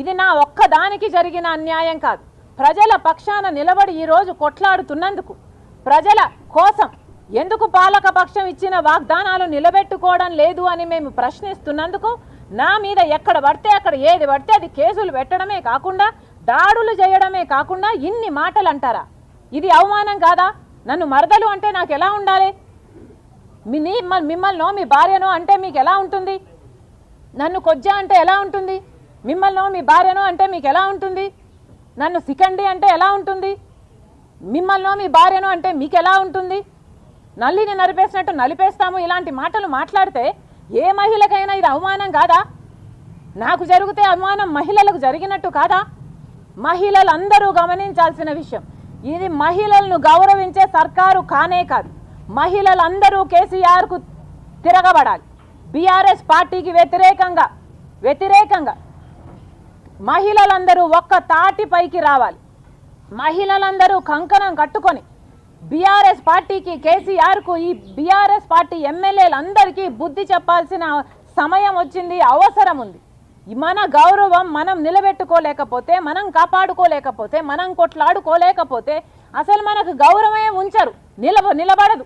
ఇది నా ఒక్కదానికి జరిగిన అన్యాయం కాదు. ప్రజల పక్షాన నిలబడి ఈరోజు కొట్లాడుతున్నందుకు ప్రజల కోసం ఎందుకు పాలక పక్షం ఇచ్చిన వాగ్దానాలు నిలబెట్టుకోవడం లేదు అని మేము ప్రశ్నిస్తున్నందుకు నా మీద ఎక్కడ పడితే అక్కడ ఏది పడితే అది కేసులు పెట్టడమే కాకుండా దాడులు చేయడమే కాకుండా ఇన్ని మాటలు అంటారా ఇది అవమానం కాదా? నన్ను మరదలు అంటే నాకు ఎలా ఉండాలి? మీ మిమ్మల్నో మీ భార్యనో అంటే మీకు ఎలా ఉంటుంది? నన్ను కొజ్జా అంటే ఎలా ఉంటుంది? మిమ్మల్నో మీ భార్యనో అంటే మీకు ఎలా ఉంటుంది? నన్ను సికండి అంటే ఎలా ఉంటుంది? మిమ్మల్నో మీ భార్యనో అంటే మీకు ఎలా ఉంటుంది? నల్లిని నలిపేసినట్టు నలిపేస్తాము ఇలాంటి మాటలు మాట్లాడితే ఏ మహిళకైనా ఇది అవమానం కాదా? నాకు జరిగితే అవమానం మహిళలకు జరిగినట్టు కాదా? మహిళలందరూ గమనించాల్సిన విషయం ఇది మహిళలను గౌరవించే సర్కారు కానే కాదు. మహిళలందరూ కేసీఆర్కు తిరగబడాలి. బీఆర్ఎస్ పార్టీకి వ్యతిరేకంగా వ్యతిరేకంగా మహిళలందరూ ఒక్క తాటిపైకి రావాలి. మహిళలందరూ కంకణం కట్టుకొని బీఆర్ఎస్ పార్టీకి కేసీఆర్కు ఈ బీఆర్ఎస్ పార్టీ ఎమ్మెల్యేలందరికీ బుద్ధి చెప్పాల్సిన సమయం వచ్చింది అవసరం ఉంది. మన గౌరవం మనం నిలబెట్టుకోలేకపోతే మనం కాపాడుకోలేకపోతే మనం కొట్లాడుకోలేకపోతే అసలు మనకు గౌరవమే ఉంచరు నిలబ నిలబడదు.